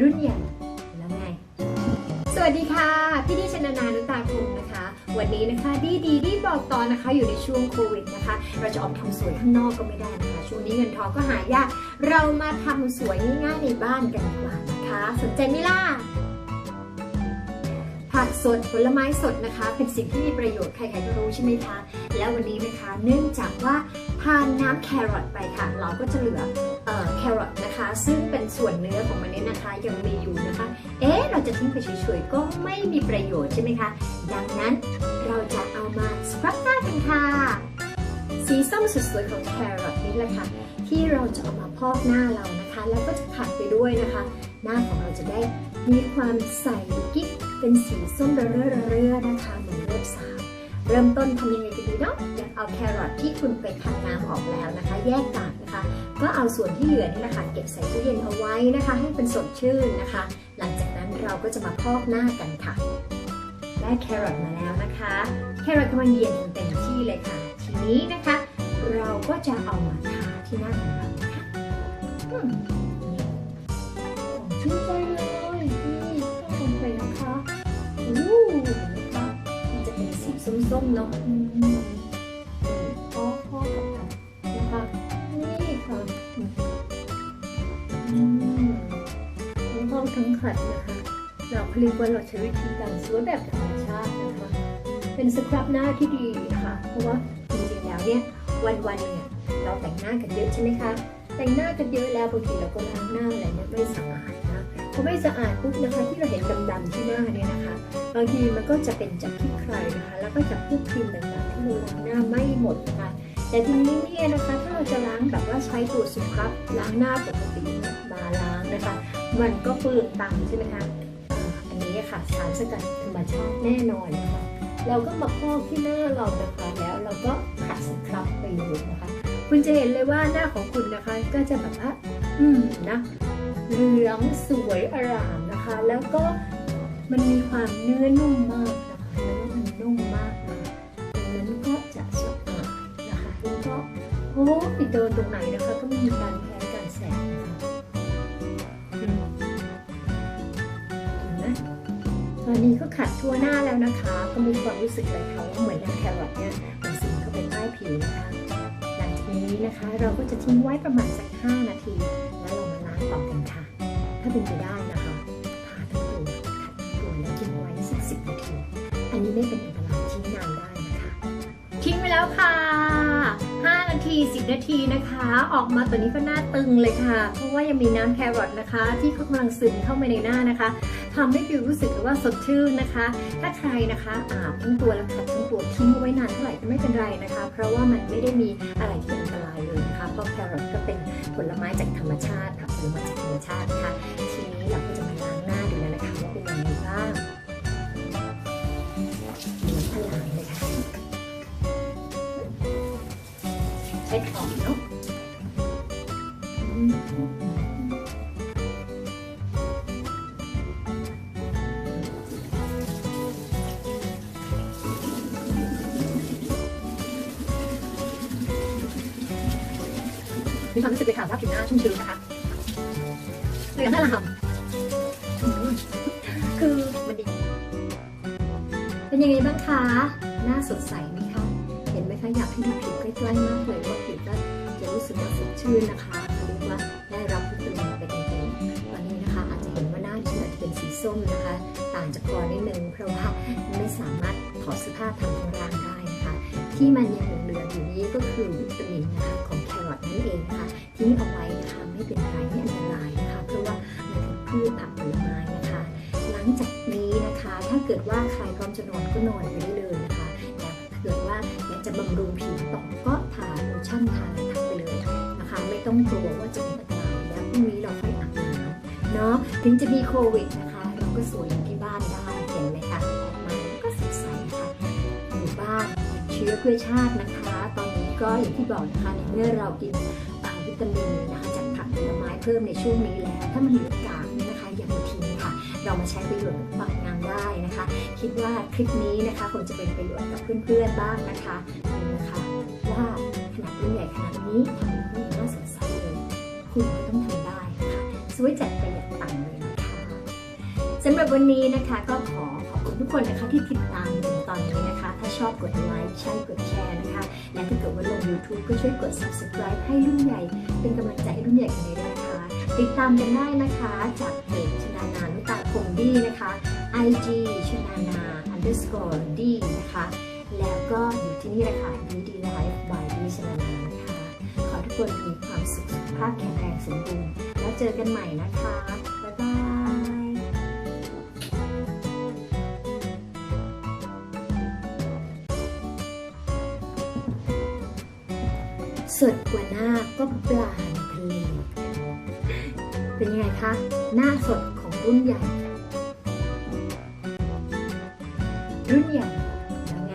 รุ่นใหญ่แล้วไง สวัสดีค่ะ พี่ดีชนานานุตาคุงนะคะ วันนี้นะคะดีดีดีบอกตอนนะคะอยู่ในช่วงโควิดนะคะ เราจะออกทำสวยข้างนอกก็ไม่ได้นะคะ ช่วงนี้เงินทองก็หายาก เรามาทำสวยง่ายๆในบ้านกันดีกว่านะคะ สนใจไหมล่ะผักสดผลไม้สดนะคะ เป็นสิ่งที่มีประโยชน์ใครๆก็รู้ใช่ไหมคะ แล้ววันนี้นะคะเนื่องจากว่าทานน้ำแครอทไปค่ะ เราก็จะเหลือ แครอทนะคะ ซึ่งเป็นส่วนเนื้อของมันเนี่ยนะคะยังมีอยู่นะคะ เอ๊ะ เราจะทิ้งไปเฉยๆ ก็ไม่มีประโยชน์ใช่ไหมคะ ดังนั้นเราจะเอามาสครับหน้ากันค่ะ สีส้มสวยๆของแครอทนี่แหละค่ะ ที่เราจะเอามาพอกหน้าเรานะคะ แล้วก็จะผัดไปด้วยนะคะ หน้าของเราจะได้มีความใสกิ๊กเป็นสีส้มเรื่อระเรื่อนะคะเหมือนเลือดสาว เริ่มต้นทำยังไงกันดีเนาะอยากเอาแครอทที่คุณไปคั้นน้ำออกแล้วนะคะ แยกกากนะคะ ก็เอาส่วนที่เหลือนี่แหละคะเก็บใส่ตู้เย็นเอาไว้นะคะ ให้เป็นสดชื่นนะคะ หลังจากนั้นเราก็จะมาพอกหน้ากันค่ะ ได้แครอทมาแล้วนะคะ แครอทกำลังเย็นเต็มที่เลยค่ะ ทีนี้นะคะ เราก็จะเอามาทาที่หน้าของเรานะคะชื่นใจเลย สีส้มๆเนาะอืมนี่พ่อพ่อกับกันนะคะนี่ค่ะอืมทั้งห้องทั้งขัดนะคะ เราเรียกว่าเราใช้วิธีการสวยแบบธรรมชาตินะคะ เป็นสครับหน้าที่ดีนะคะเพราะว่าจริงๆแล้วเนี่ยวันๆเนี่ยเราแต่งหน้ากันเยอะใช่ไหมคะ แต่งหน้ากันเยอะแล้วบางทีเราก็ล้างหน้าอะไรเนี่ยไม่สะอาดนะ พอไม่สะอาดปุ๊บนะคะที่เราเห็นดำๆที่หน้าเนี่ยนะคะ บางทีมันก็จะเป็นจากขี้ใครนะคะ แล้วก็จากพวกครีมต่างๆ ที่เราล้างหน้าไม่หมดนะคะ แต่ทีนี้เนี่ยนะคะถ้าเราจะล้างแบบว่าใช้ตัวสุครับล้างหน้าปกตินะมาล้างนะคะ มันก็เปลืองตังค์ใช่ไหมคะอันนี้ค่ะสารสกัดธรรมชาติแน่นอนนะคะเราก็มาพอกที่หน้าเรานะคะแล้วเราก็ขัดสครับไปเลยนะคะ คุณจะเห็นเลยว่าหน้าของคุณนะคะก็จะแบบว่าอืมนะ เหลืองสวยอร่ามนะคะ แล้วก็มันมีความเนื้อนุ่มมากนะคะเนื้อมันนุ่มมากนะคะดังนั้นก็จะสะอาดนะคะแล้วก็โอ้ไปโดนตรงไหนนะคะ ก็ไม่มีการแพ้การแสบนะคะอืมเห็นไหมตอนนี้ก็ขัดทั่วหน้าแล้วนะคะ ก็มีความรู้สึกเลยค่ะว่าเหมือนน้ำแครอทเนี่ยมันซึมเข้าไปใต้ผิวนะคะหลังจากนี้นะคะ เราก็จะทิ้งไว้ประมาณสัก 5 นาทีแล้วเรามา ต่อกันค่ะ ถ้าเป็นไปได้นะคะทาทั้งตัวขัดทั้งตัวแล้วทิ้งไว้สัก10นาที อันนี้ไม่เป็นอันตรายทิ้งนานได้นะคะ ทิ้งไปแล้วค่ะ 5 นาที 10 นาทีนะคะ ออกมาตัวนี้ก็หน้าตึงเลยค่ะ เพราะว่ายังมีน้ำแครอทนะคะ ที่เขากำลังซึมเข้ามาในหน้านะคะทำให้ผิวรู้สึกว่าสดชื่นนะคะ ถ้าใครนะคะอาบทั้งตัวและขัดทั้งตัวทิ้งเอาไว้นานเท่าไหร่ก็ไม่เป็นไรนะคะ เพราะว่ามันไม่ได้มีอะไรที่อันตรายเลยนะคะ เพราะแครอทก็เป็น ผลไม้จากธรรมชาติผักผลไม้จากธรรมชาตินะคะทีนี้เราก็จะ มีความรู้สึกเลยค่ะว่าผิวหน้าชุ่มชื้นนะคะเหลืองน่ารักอืมคือมันดี เป็นยังไงบ้างคะ หน้าสดใสไหมคะ เห็นไหมคะอยากให้ดูผิวใกล้ๆมากเลยว่าผิวก็จะรู้สึกว่าสดชื่นนะคะเรียกว่าได้รับวิตามินไปเต็มๆตอนนี้นะคะ อาจจะเห็นว่าหน้าดิฉันอาจจะเป็นสีส้มนะคะ ต่างจากก่อนนิดนึงเพราะว่าไม่สามารถถอดเสื้อผ้าทำข้างล่างได้นะคะ ที่มันยังเหลื อยู่นี้ก็คือวิตามินนะคะของแครอทนั่นเองนะคะทิ้งเอาไว้นะคะไม่เป็นไรไม่อันตรายนะคะเพราะว่ามันเป็นพืชผักผลไม้นะคะ หลังจากนี้นะคะ ถ้าเกิดว่าใครพร้อมจะนอนก็นอนไปได้เลยนะคะแต่ถ้าเกิดว่าอยากจะบำรุงผิวต่อก็ทาโลชั่นทาอะไรทักไปเลยนะคะ ไม่ต้องกลัวว่าจะเป็นอันตรายแล้วพรุ่งนี้เราค่อยอาบน้ำเนาะถึงจะมีโควิดนะคะ เราก็สวยอยู่ที่บ้านได้เห็นไหมคะออกมาแล้วก็สดใสค่ะอยู่บ้านเชื้อเพื่อชาตินะคะ ก็อย่างที่บอกนะคะในเมื่อเรากินวิตามินนะคะจากผักผลไม้เพิ่มในช่วงนี้แล้ว ถ้ามันเหลือกากนะคะอย่ามาทิ้งค่ะ เรามาใช้ประโยชน์บางงานได้นะคะ คิดว่าคลิปนี้นะคะคงจะเป็นประโยชน์กับเพื่อนๆบ้างนะคะดูนะคะว่าขนาดรุ่นใหญ่ขนาดนี้ทำให้หน้าสดใสเลย คุณก็ต้องทำได้นะคะสวยจัดประหยัดตังค์เลยนะคะสำหรับวันนี้นะคะก็ขอ ทุกคนนะคะที่ติดตามถึงตอนนี้นะคะ ถ้าชอบกดไลค์ใช่กดแชร์นะคะ และถ้าเกิดว่าลง YouTube ก็ช่วยกด subscribe ให้รุ่นใหญ่ เป็นกำลังใจให้รุ่นใหญ่กันเลยนะคะ ติดตามกันได้นะคะ จากเพจชนานานุตาคงดีนะคะ IG ชนานา underscore ดีนะคะ แล้วก็อยู่ที่นี่แหละค่ะ DD Life by ดีชนานานะคะ ขอทุกคนมีความสุขสุขภาพแข็งแรงสมบูรณ์แล้วเจอกันใหม่นะคะบ๊ายบาย สดกว่าหน้าก็ปลาในทะเลเป็นยังไงคะ หน้าสดของรุ่นใหญ่ รุ่นใหญ่แล้วไง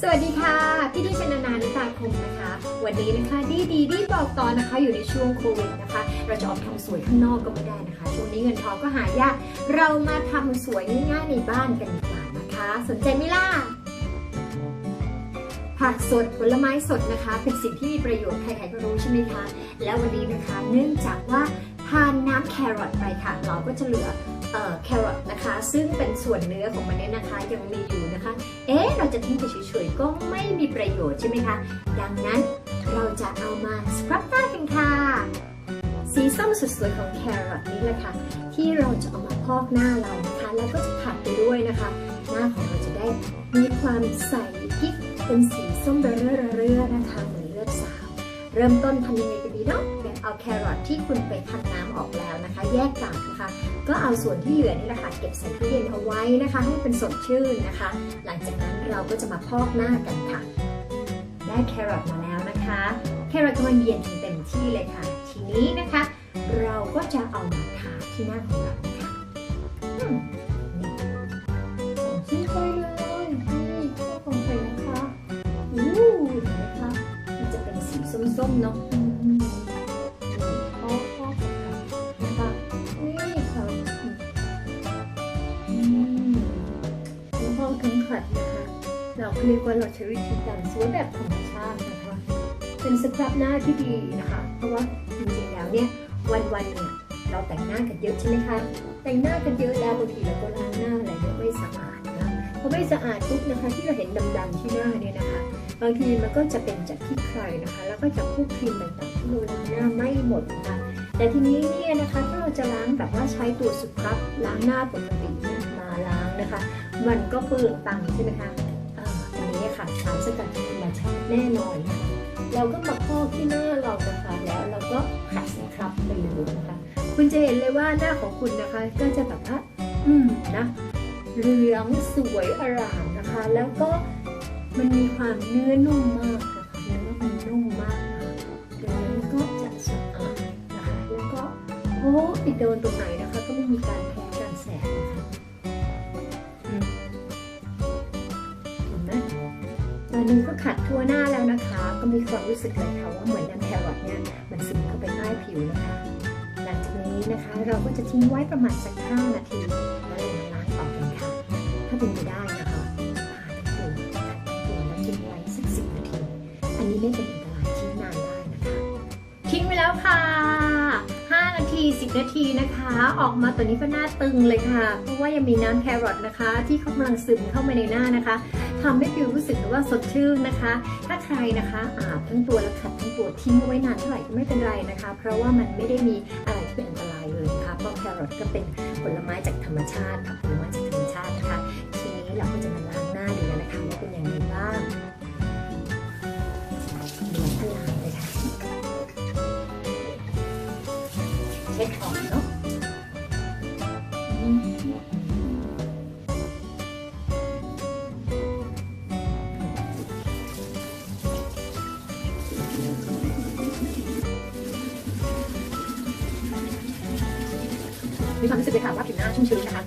สวัสดีค่ะพี่ดิชนานานิตาคมนะคะ วันนี้นะคะดีดีดีบอกต่อนะคะอยู่ในช่วงโควิดนะคะ เราจะออกทำสวยข้างนอกก็ไม่ได้นะคะ ช่วงนี้เงินทองก็หายาก เรามาทำสวยง่ายๆในบ้านกันดีกว่านะคะ สนใจไหมล่ะ ผักสดผลไม้สดนะคะ เป็นสิ่งที่มีประโยชน์ใครๆก็รู้ใช่ไหมคะ แล้ววันนี้นะคะเนื่องจากว่าทานน้ำแครอทไปค่ะ เราก็จะเหลือแครอทนะคะ ซึ่งเป็นส่วนเนื้อของมันเนี่ยนะคะยังมีอยู่นะคะ เอ๊ะเราจะทิ้งไปเฉยๆก็ไม่มีประโยชน์ใช่ไหมคะ ดังนั้นเราจะเอามาสครับหน้ากันค่ะ สีส้มสวยๆของแครอทนี่แหละค่ะที่เราจะเอามาพอกหน้าเรานะคะ แล้วก็จะ ด้วยนะคะ หน้าของเราจะได้มีความใสกิ๊กเป็นสีส้มเรื่อรเรื่อนะคะเหมือนเลือดสาว เริ่มต้นทำยังไงกันดีเนาะเอาแครอทที่คุณไปพักน้ำออกแล้วนะคะ แยกกากนะคะ ก็เอาส่วนที่เหลือนี่แหละค่ะเก็บใส่ตู้เย็นเอาไว้นะคะ ให้เป็นสดชื่นนะคะ หลังจากนั้นเราก็จะมาพอกหน้ากันค่ะ ได้แครอทมาแล้วนะคะ แครอทกำลังเย็นจนเต็มที่เลยค่ะ ทีนี้นะคะ เราก็จะเอามาทาที่หน้าของเราค่ะ ส้มเนาะอืมนี่อกพอกค่ะนะคะนี่ค่ะอืมน้ำพองขัดนะคะ เราเรียกว่าเราใช้วิธีการสวยแบบธรรมชาตินะคะ เป็นสครับหน้าที่ดีนะคะ เพราะว่าจริงๆแล้วเนี่ยวันๆเนี่ยเราแต่งหน้ากันเยอะใช่ไหมคะ แต่งหน้ากันเยอะแล้วบางทีเราก็ล้างหน้าอะไรเนี่ยไม่สะอาดนะพอไม่สะอาดปุ๊บนะคะ ที่เราเห็นดำๆที่หน้าเนี่ยนะคะ บางทีมันก็จะเป็นจากที่ใครนะคะ แล้วก็จากพวกครีมต่างๆที่เราล้างหน้าไม่หมดนะคะแต่ทีนี้เนี่ยนะคะถ้าเราจะล้างแบบว่าใช้ตัวสครับล้างหน้าปกติมาล้างนะคะ มันก็เปลืองตังค์ใช่ไหมคะอันนี้ค่ะสารสกัดธรรมชาติแน่นอนนะคะเราก็มาพอกที่หน้าเรานะคะแล้วเราก็ขัดสครับไปเลยนะคะคุณจะเห็นเลยว่าหน้าของคุณนะคะ ก็จะแบบว่าอืมนะเหลืองสวยอร่ามนะคะ แล้วก็ มันมีความเนื้อนุ่มมากนะคะเนื้อมันนุ่มมากนะคะดังนั้นก็จะสะอาดนะคะแล้วก็โอ้ไปโดนตรงไหนนะคะ ก็ไม่มีการแพ้การแสบนะคะเห็นไหมตอนนี้ก็ขัดทั่วหน้าแล้วนะคะ ก็มีความรู้สึกเลยค่ะว่าเหมือนน้ำแครอทเนี่ยมันซึมเข้าไปใต้ผิวนะคะ หลังจากนี้นะคะเราก็จะทิ้งไว้ประมาณสัก5นาทีแล้วเรามาล้างออกกันค่ะ ถ้าเป็นไปได้ ไม่เป็นอันตรายทิ้งนานได้นะคะทิ้งไว้แล้วค่ะ 5 นาที 10 นาทีนะคะ ออกมาตัวนี้ก็หน้าตึงเลยค่ะ เพราะว่ายังมีน้ำแครอทนะคะ ที่กำลังซึมเข้ามาในหน้านะคะทำให้ผิวรู้สึกว่าสดชื่นนะคะ ถ้าใครนะคะอาบทั้งตัวและขัดทั้งตัวทิ้งไว้นานเท่าไหร่ก็ไม่เป็นไรนะคะ เพราะว่ามันไม่ได้มีอะไรที่เป็นอันตรายเลยนะคะเพราะแครอทก็เป็นผลไม้จากธรรมชาติค่ะผลไม้จาก มีความรู้สึกเลยค่ะว่าผิวหน้าชุ่มชื้นนะคะ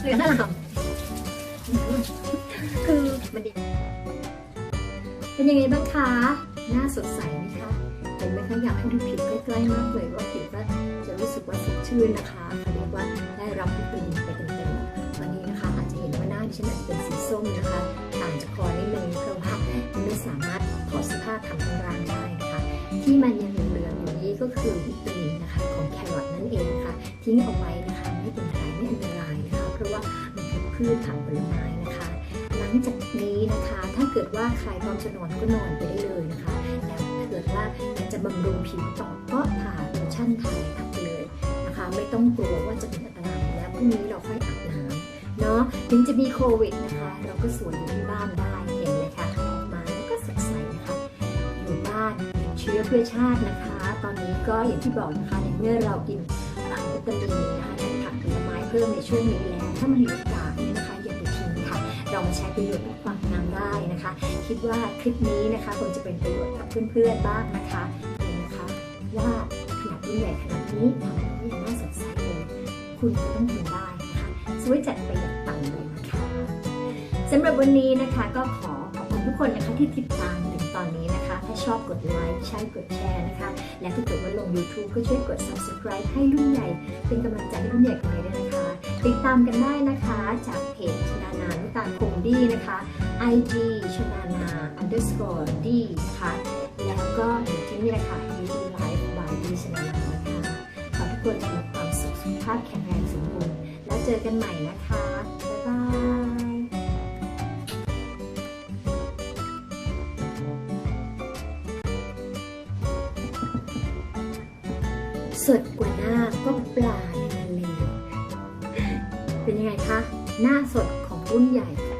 เหลืองหน้ารักคือมันดี เป็นยังไงบ้างคะ หน้าสดใสไหมคะเห็นไหมคะอยากให้ดูผิวใกล้ๆมากเลยว่าผิวก็จะรู้สึกว่าสดชื่นนะคะเขาเรียกว่าได้รับวิตามินไปเต็าเกิดว่าใครพร้อมจะนอนก็นอนไปได้เลยนะคะ แล้วถ้าเกิดว่าจะบำรุงผิวต่อก็ทาโลชั่นทาอะไรทับไปเลยนะคะ ไม่ต้องกลัวว่าจะเป็นอันตรายแล้วพรุ่งนี้เราค่อยอาบน้ำเนาะถึงจะมีโควิดนะคะ เราก็สวยอยู่ที่บ้านได้เห็นไหมคะออกมาแล้วก็สดใสนะคะอยู่บ้านเชื้อเพื่อชาตินะคะ ตอนนี้ก็อย่างที่บอกนะคะในเมื่อเรากินวิตามินนะคะผักผลไม้เพิ่มในช่วงนี้แล้วถ้ามันเหลือโอกาสเนี่ยนะคะ เรามาใช้ประโยชน์กับความงามได้นะคะ คิดว่าคลิปนี้นะคะคงจะเป็นประโยชน์กับเพื่อนๆบ้างนะคะเห็นนะคะว่าขนาดรุ่นใหญ่ขนาดนี้ทำให้ยังน่าสดใสเลยคุณก็ต้องทำได้นะคะสวยจัดประหยัดตังค์เลยนะคะสำหรับวันนี้นะคะก็ขอขอบคุณทุกคนนะคะที่ติดตามถึงตอนนี้นะคะ ถ้าชอบกดไลค์ใช่กดแชร์นะคะ และถ้าเกิดว่าลง YouTube ก็ช่วยกด subscribe ให้รุ่นใหญ่ เป็นกำลังใจให้รุ่นใหญ่ของเราด้วยนะคะ ติดตามกันได้นะคะจากเพจนานานุ ตาลคงดีนะคะ IG ชนานา underscore ดีนะคะ แล้วก็ที่นี่แหละค่ะ Beauty Life by ดีชนานานะคะขอทุกคนมีความสุขสุขภาพแข็งแรงสมบูรณ์ แล้วเจอกันใหม่นะคะ บ๊ายบายสดกว่าหน้าก็ปลาในทะเลเป็นยังไงคะ หน้าสด รุ่นใหญ่